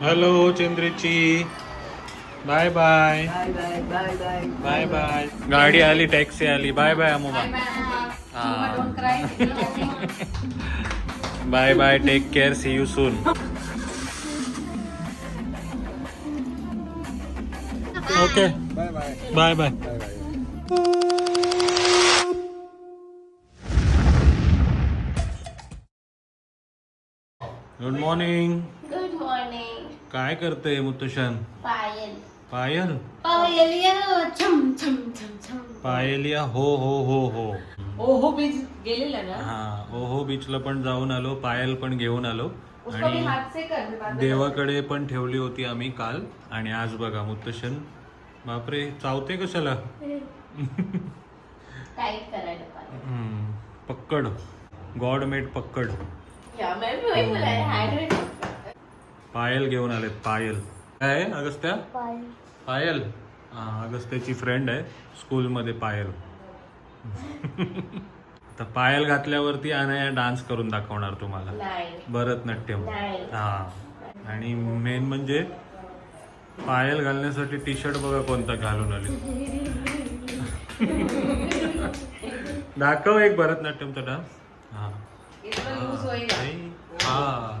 Hello चंद्रीची bye bye bye bye bye bye bye bye गाडी आली taxi आली. Bye bye अमुमा bye bye take care see you soon okay bye bye bye bye bye bye good morning morning काय करते मुतुशन पायल. पायल? पायल ये छम छम छम छम. पायलिया हो हो हो हो. ओहो बीच गेलेला ना? हा ओहो बीचला पण जाऊन आलो पायल पण घेऊन आलो. उसको भी आणि हाथ से कर दे बाद देवाकडे पण ठेवली होती आम्ही काल. आणि आज बघा मुत्तशन. बापरे चावते कशाला? टाईट करायला पाहिजे. हम्म, पक्कड. God made पक्कड. या मैं भी वही बोला है हैंड पायल घेऊन आलेत पायल. काय आहे, अगस्त्या? पायल. पायल? हा अगस्त्याची फ्रेंड आहे स्कूलमध्ये पायल. तर पायल घातल्यावरती अनया डान्स करून दाखवणार तुम्हाला. भरतनाट्यम. हा. आणि मेन म्हणजे पायल घालण्यासाठी टी शर्ट बघा कोणता घालून आले. दाखव एक भरतनाट्यमचा डान्स हा. हा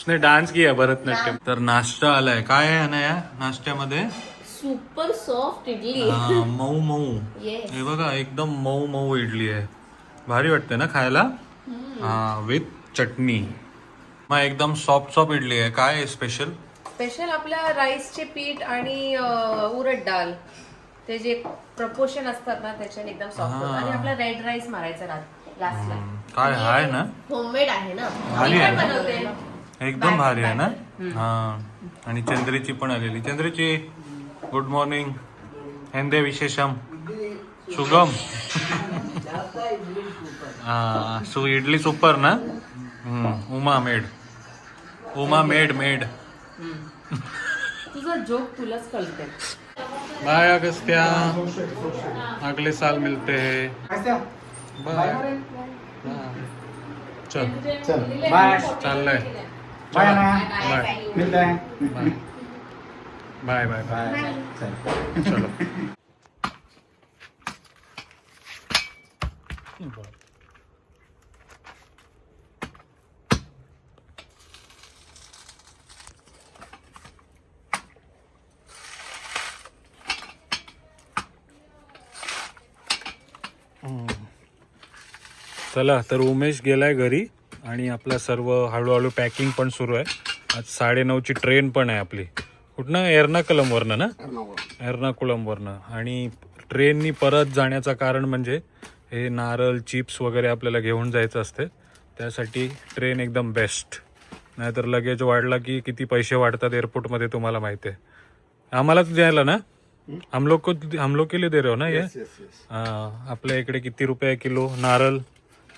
उसने डान्स किया भरतनाट्यम। तर नाश्ता आलाय. काय आहे अनया? नाश्त्यामध्ये? Super soft idli. हा, मऊ मऊ. हे बघा एकदम मऊ मऊ इडली आहे. भारी वाटते ना खायला? हा विथ चटणी. मग एकदम सॉफ्ट सॉफ्ट इडली आहे. काय आहे स्पेशल स्पेशल आपल्या राईसचे पीठ आणि उडद डाळ. ते जे प्रपोर्शन असतात ना त्याच्याने एकदम सॉफ्ट होतं. आणि आपला रेड राईस मारायचा लास्टला काय आहे ना. होममेड आहे ना ना. बनवते. एकदम भारी आहे ना? हा. आणि चंद्रीची पण आलेली. चंद्रीची गुड मॉर्निंग हेंदे विशेषम सुगम हा सु इडली सुपर ना? Uma made. Uma made made. तुझा जोक तुलाच कळते बाय अगस्त्या अगले साल मिलते हैं. बाय चल. चल. बाय चाललंय. बाय ना बाय मिलते हैं बाय बाय बाय बाय चल चलो चला तर उमेश गेलाय घरी. आणि आपलं सर्व हळूहळू पॅकिंग पण सुरू आहे. आज साडेनऊची ट्रेन पण आहे आपली. कुठनं? एर्नाकुलमवरनं ना? एर्नाकुलमवरनं. आणि ट्रेननी परत जाण्याचं कारण म्हणजे हे नारळ चिप्स वगैरे आपल्याला घेऊन जायचं असते. त्यासाठी ट्रेन एकदम बेस्ट. नाहीतर लगेज वाढला की किती पैसे वाढतात एअरपोर्टमध्ये तुम्हाला माहिती आहे. आम्हालाच द्यायला ना? हम लोग को हम लोग के लिए दे रहे हो ना ये आपल्या इकडे किती रुपये किलो नारळ?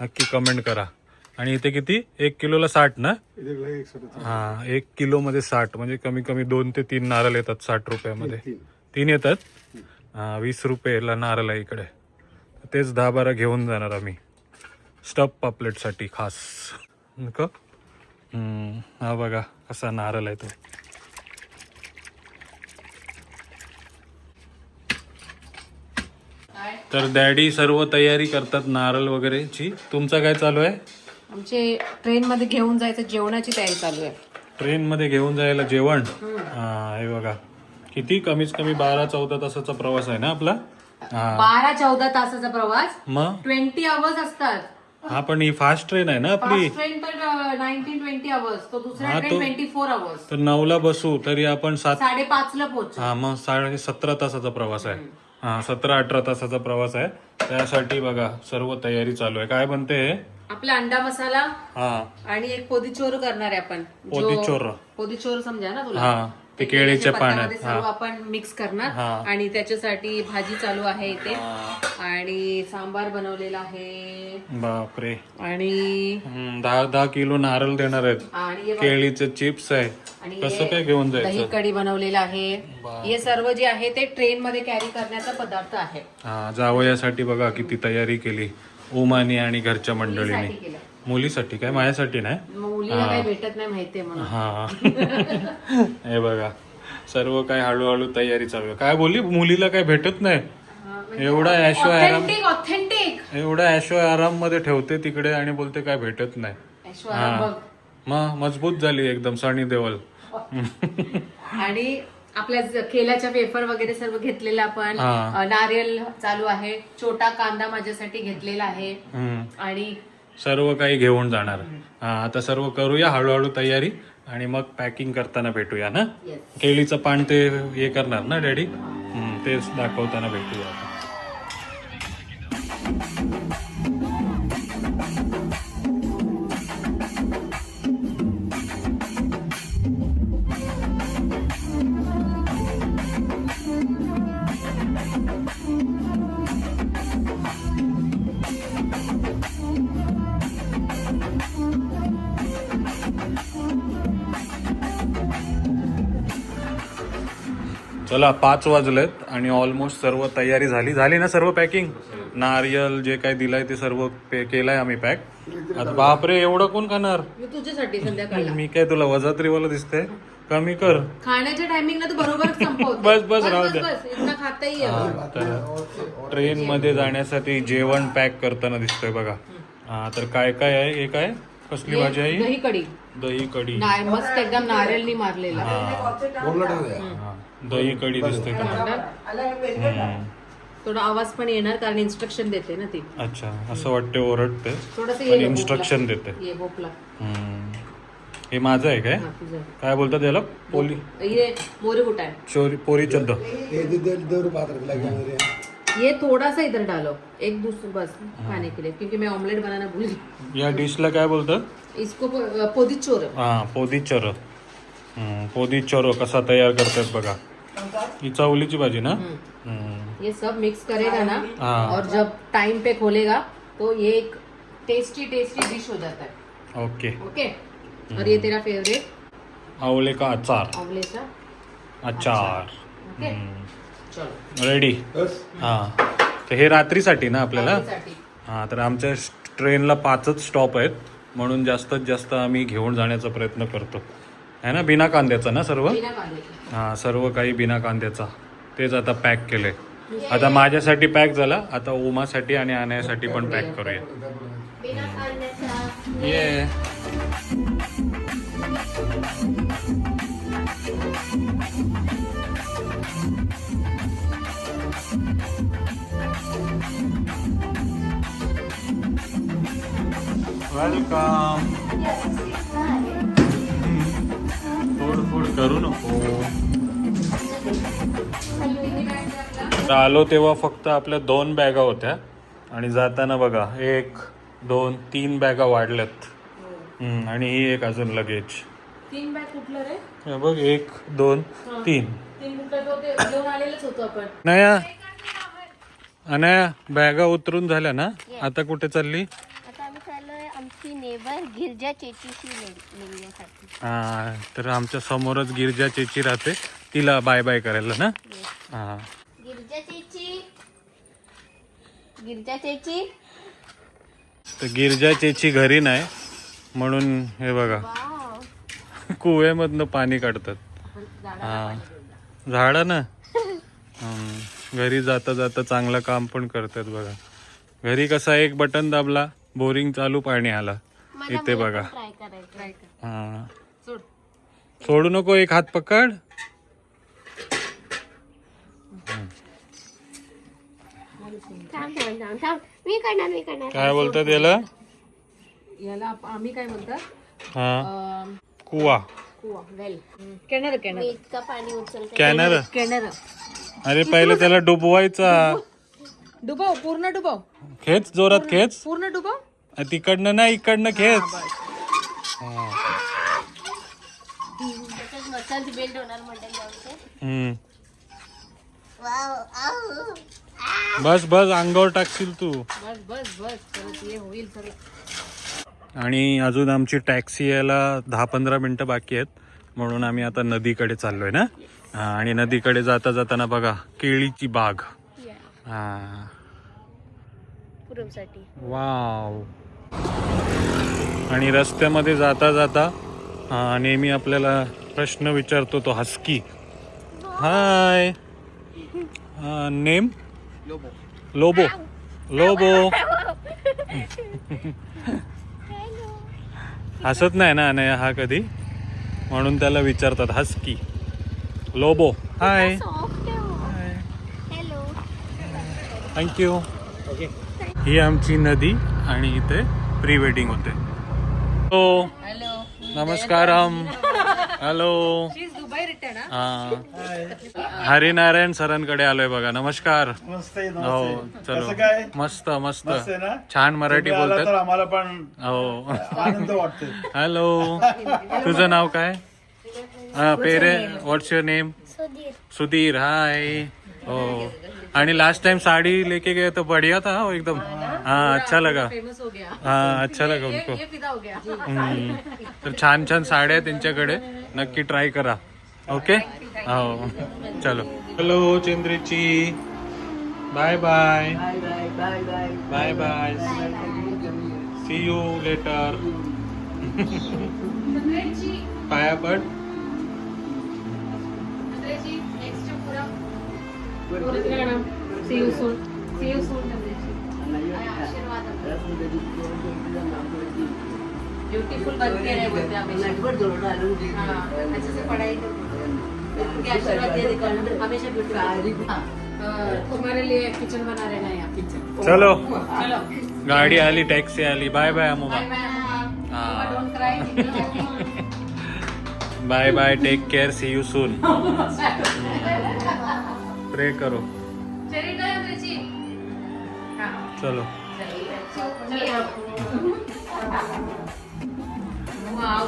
नक्की कमेंट करा. आणि इथे किती? एक किलोला साठ ना? हा एक किलो मध्ये साठ. म्हणजे कमी कमी दोन ते तीन नारळ येतात साठ रुपयामध्ये. तीन येतात? हा वीस रुपयेला नारळ आहे इकडे. तेच दहा बारा घेऊन जाणार आम्ही. स्टफ पापलेटसाठी खास. का हा बघा कसा नारळ आहे तो. तर डॅडी सर्व तयारी करतात नारळ वगैरेची. तुमचं काय चालू आहे? आमचे ट्रेन मध्ये घेऊन जायचं जेवणाची तयारी चालू आहे. ट्रेन मध्ये घेऊन जायला जेवण? हा हे बघा. किती कमीत कमी बारा चौदा तासाचा प्रवास आहे ना आपला? हा. बारा चौदा तासाचा प्रवास? मग? ट्वेंटी आवर्स असतात. हा पण ही फास्ट ट्रेन आहे ना आपली? फर्स्ट ट्रेन तर नाईन्टीन ट्वेंटी आवर्स तो दुसरा हा, ट्रेन तो- ट्वेंटी फोर आवर्स तर नऊला बसू तरी आपण सात साडेपाच ला पोहोच. हा मग साडे सतरा तासाचा प्रवास आहे. हा सतरा अठरा तासाचा प्रवास आहे. त्यासाठी बघा सर्व तयारी चालू आहे. काय बनते हे? आपला अंडा मसाला हा. आणि एक पोदीचोर करणार आहे आपण. जो- पोदीचोर. पोदीचोर समजा ना तुला. हा ते केळीच्या पाण्यात सर्व हा आपण मिक्स करणार. हा. आणि त्याच्यासाठी भाजी चालू आहे इथे. हा. आणि सांबार बनवलेला आहे. बापरे. आणि हम्म, दहा दहा किलो नारळ देणार आहेत. आणि हे बघ, केळीचे चिप्स आहे. कसं हे काय घेऊन दही जायचं कढी बनवलेला आहे. हे सर्व जे आहे ते ट्रेन मध्ये कॅरी करण्याचा पदार्थ आहे. हा जावयासाठी बघा किती तयारी केली. उमानी आणि घरच्या मंडळीने. केलं. मुलीसाठी काय? माझ्यासाठी नाही? मग मुलीला काही भेटत नाही माहितीये म्हणून. हा. हे बघा. सर्व काय हळूहळू तयारी चालू आहे. काय बोलली? मुलीला काय भेटत नाही. एवढा ऐशो आराम ऑथेंटिक ऑथेंटिक एवढा ऐशो आराममध्ये ठेवते तिकडे आणि बोलते काय भेटत नाही. ऐश्वर्या बघ. मग मजबूत झाली एकदम सनी देवल आणि आपल्या केल्याच्या वेफर वगैरे सर्व घेतलेलं आपण. हा. नारियल चालू आहे. छोटा कांदा माझ्यासाठी घेतलेला आहे. हम्म. आणि सर्व काही घेऊन जाणार. हा आता सर्व करूया हळूहळू तयारी. आणि मग पॅकिंग करताना भेटूया ना. केळीचं पान ते हे करणार ना डॅडी हम्म, तेच दाखवताना भेटूया आता चला पाच वाजलेत आणि ऑलमोस्ट सर्व तयारी झाली. झाली ना सर्व पॅकिंग नारियल जे काय दिलंय ते सर्व पे केलंय आम्ही पॅक आता बापरे एवढं कोण खाणार मी तुझ्यासाठी संध्याकाळला. मी काय तुला वजात्रीवाला दिसतंय कमी कर. खाण्याच्या टायमिंगला तू बरोबर संपवतो. बस, बस, राहू दे. बस इतना खाताही आहे. ट्रेन मध्ये जाण्यासाठी जेवण पॅक करताना दिसतोय बघा. हा तर काय काय आहे? हे काय? कसली भाजी आहे? दही कढी दही कढी नार- मस्त एकदम नारळनी मारलेला. हा. दही कढी दिसते हम्म. थोडा आवाज पण येणार कारण इन्स्ट्रक्शन देते ना ती. अच्छा असं वाटते ओरडते थोडस पण इन्स्ट्रक्शन देते. ये भोपला. हम्म. हे माझं आहे काय? काय बोलतात याला? पोली. ये मोरे कुठं आहे चोरी पोरी चंद. ये थोड़ा सा इधर डालो. एक दूसरा बस खाने के लिए. क्योंकि मैं ऑमलेट बनाना भूल या डिशला काय बोलतात? इसको प- पोदिचोर. हा पोदी चर पोदी चर कसा तयार करतात बघा. ही चवलीची भाजी ना. ये सब मिक्स करेगा ना। और जब टाइम पे खोलेगा तो ये एक टेस्टी टेस्टी डिश हो जाता है। ओके ओके और ये तेरा फेवरेट आवले का अचार। ऑमलेट का अचार। ओके चलो। रेडी हा. तर हे रात्रीसाठी ना आपल्याला? साठी. हा तर आमच्या ट्रेनला पाचच स्टॉप आहेत. म्हणून जास्तीत जास्त आम्ही घेऊन जाण्याचा प्रयत्न करतो. है ना? बिना कांद्याचा ना सर्व. हा सर्व काही बिना कांद्याचा. तेच आता पॅक केले. आता माझ्यासाठी पॅक झाला आता उमासाठी आणि आण्यासाठी पण पॅक करूया. ये वेलकम फोड करू नको. तर आलो तेव्हा फक्त आपल्या दोन बॅगा होत्या. आणि जाताना बघा एक दोन तीन बॅगा वाढल्यात. हम्म, आणि ही एक अजून लगेज तीन बॅग कुठलं रे? हे बघ एक दोन तीन. तीन कुठलं? तो ते घेऊन आलेलेच होतो आपण. नया अनया बॅगा उतरून झाल्या ना? आता कुठे चालली? आता नेबर गिरजा चेचीशी हा तर आमच्या समोरच गिरजा चेची राहते. तिला बाय बाय करायला ना? हा गिरजा चेची. गिरजा चेची. तर गिरजा चेची घरी नाही. म्हणून हे बघा. कुवेमधनं पाणी काढतात. हा. झाडा ना. घरी जाता जाता चांगलं काम पण करतात बघा. घरी कसा एक बटन दाबला बोरिंग चालू पाणी आला. इथे बघा. ट्राय करायचं ट्राय कर. हा. सोड. सोडू नको एक हात पकड. थांब थांब थांब थांब. मी करणार मी करणार. काय बोलतात याला? आम्ही काय म्हणतात हा. कुवा. कुवा. वेल कॅनर कॅनर मी इतकं पाणी उचलते. कॅनर कॅनर अरे पहिले त्याला डुबवायचा. डुबव पूर्ण डुबव. खेच जोरात खेच. पूर्ण डुबव? अ, तिकडनं नाही इकडनं खेच. हा. हम्म. बस बस अंगावर टाकशील तू. बस बस बस. परत ये होईल सगळं आणि अजून आमची टॅक्सी यायला दहा पंधरा मिनटं बाकी आहेत. म्हणून आम्ही आता नदीकडे चाललोय ना? हा, आणि नदीकडे जाता जाताना बघा केळीची बाग. हा. वाव. आणि रस्त्यामध्ये जाता जाता हा, नेहमी आपल्याला प्रश्न विचारतो तो husky. Hi. Name? Lobo. Lobo. हसत नाही ना अनया हा कधी? म्हणून त्याला विचारतात husky. Lobo. Hi. Thank you ही आमची नदी आणि इथे प्री वेडिंग होते. हो हॅलो नमस्कारम हॅलो दुबई रिटर्न हा. हरिनारायण सरांकडे आलोय बघा. नमस्कार. हो. चलो. कसं काय? मस्त मस्त. मस्त आहे ना? छान मराठी बोलतात. आम्हाला पण हो. हॅलो तुझं नाव काय? पेरे what's your name Sudhir. Sudhir hi हो. आणि लास्ट टाइम साड़ी लेके गए तो बढ़िया था वो एकदम. हाँ अच्छा लगा. फेमस हो गया. हाँ अच्छा लगा उनको. ये फिदा हो गया. हम्म. तर छान छान साड्या आहेत त्यांच्याकडे. नक्की ट्राय करा. ओके हो. चलो. Hello चंद्रीची bye bye bye bye see you later पाया पड See you soon. See you soon, beautiful बन के रहे बोलते हमेशा हाँ, अच्छे से पढ़ाई करो उनके आशीर्वाद दे देकर हमेशा ब्यूटीफुल तुम्हारे लिए किचन बना रहे हैं यहाँ किचन चलो चलो गाडी आली टॅक्सी आली बाय बाय अमुमा बाय बाय हाँ. Don't cry bye bye take care see you soon pray करो। चली गए अंग्रेजी। हाँ। चलो। आओ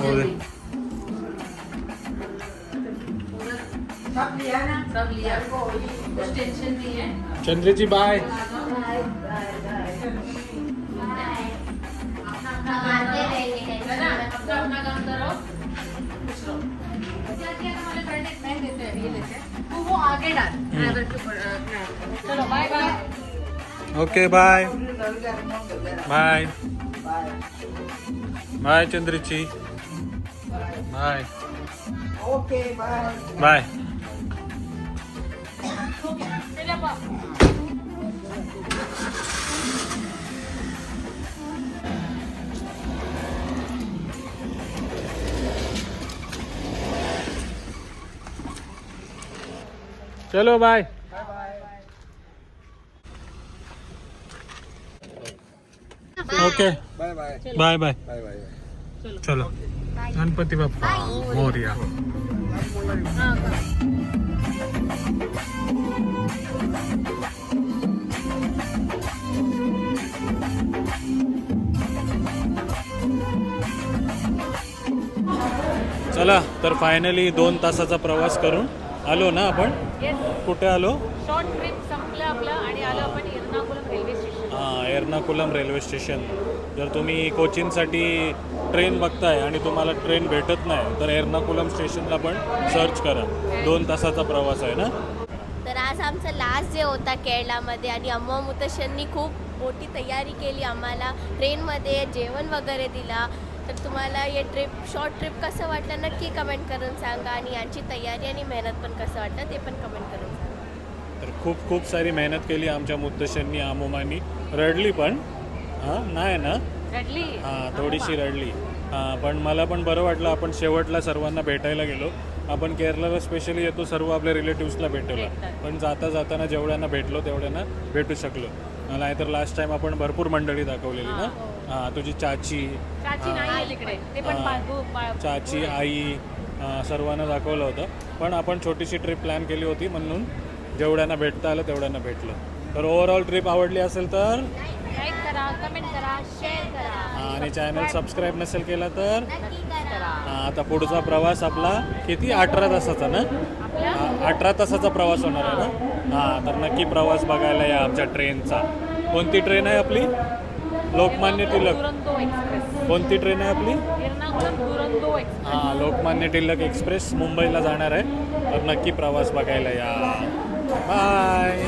तो वो आगे डाल ड्राइवर के ऊपर अपना चलो bye bye okay bye bye bye चंद्रची bye okay bye bye चलो bye okay bye bye bye bye bye bye चलो. गणपती बाप्पा मोर्या. चला तर फायनली दोन तासाचा प्रवास करून आलो ना आपण? कुठे आलो? शॉर्ट ट्रिप संपलं आपलं आणि आलो आपण एर्नाकुलम रेल्वे स्टेशन हां एर्नाकुलम रेल्वे स्टेशन जर तुम्ही कोचिनसाठी ट्रेन बघताय आणि तुम्हाला ट्रेन भेटत नाही तर एर्नाकुलम स्टेशनला पण सर्च करा. दोन तासाचा प्रवास आहे ना? तर आज आमचा लास्ट डे होता केरळामध्ये आणि अम्मा मुतशननी खूप मोठी तयारी केली आम्हाला. ट्रेनमध्ये जेवण वगैरे दिला. तर तुम्हाला हे ट्रिप शॉर्ट ट्रिप कसं वाटलं नक्की कमेंट करून सांगा आणि यांची तयारी आणि मेहनत पण कसं वाटलं ते पण कमेंट करून सांगा. तर खूप खूप सारी मेहनत केली आमच्या मुद्दशांनी आमोमानी. रडली पण. हां नाही ना? रडली? हां थोडीशी रडली. हां पण मला पण बरं वाटलं आपण शेवटला सर्वांना भेटायला गेलो. आपण केरळला स्पेशली येतो सर्व आपल्या रिलेटिव्सला भेटायला भेटतात. पण जाता जाताना जेवढ्यांना भेटलो तेवढ्यांना भेटू शकलो. नाहीतर लास्ट टाइम आपण भरपूर मंडळी दाखवलेली ना? हां तुझी चाची चाची नाही आहे तिकडे. ते पण हा. बाजू बा- चाची आई अं, सर्वांना दाखवलं होतं. पण आपण छोटीशी ट्रिप प्लॅन केली होती म्हणून जेवढ्यांना भेटता आलं तेवढ्यांना भेटलं. तर ओव्हरऑल ट्रिप आवडली असेल तर? लाईक करा कमेंट करा शेअर करा. आणि चॅनल सबस्क्राईब नसेल केला तर? करा. हा, आता पुढचा प्रवास आपला किती? अठरा तासाचा ना? आपल्या हा, अठरा तासाचा प्रवास होणार आहे ना? हा तर नक्की प्रवास बघायला या आमच्या ट्रेनचा कोणती ट्रेन आहे आपली? लोकमान्य टिळक कोणती ट्रेन आहे आपली? एर्नाकुलम दुरंतो एक्सप्रेस. हा लोकमान्य टिळक एक्सप्रेस मुंबईला जाणार आहे. तर नक्की प्रवास बघायला या. बाय.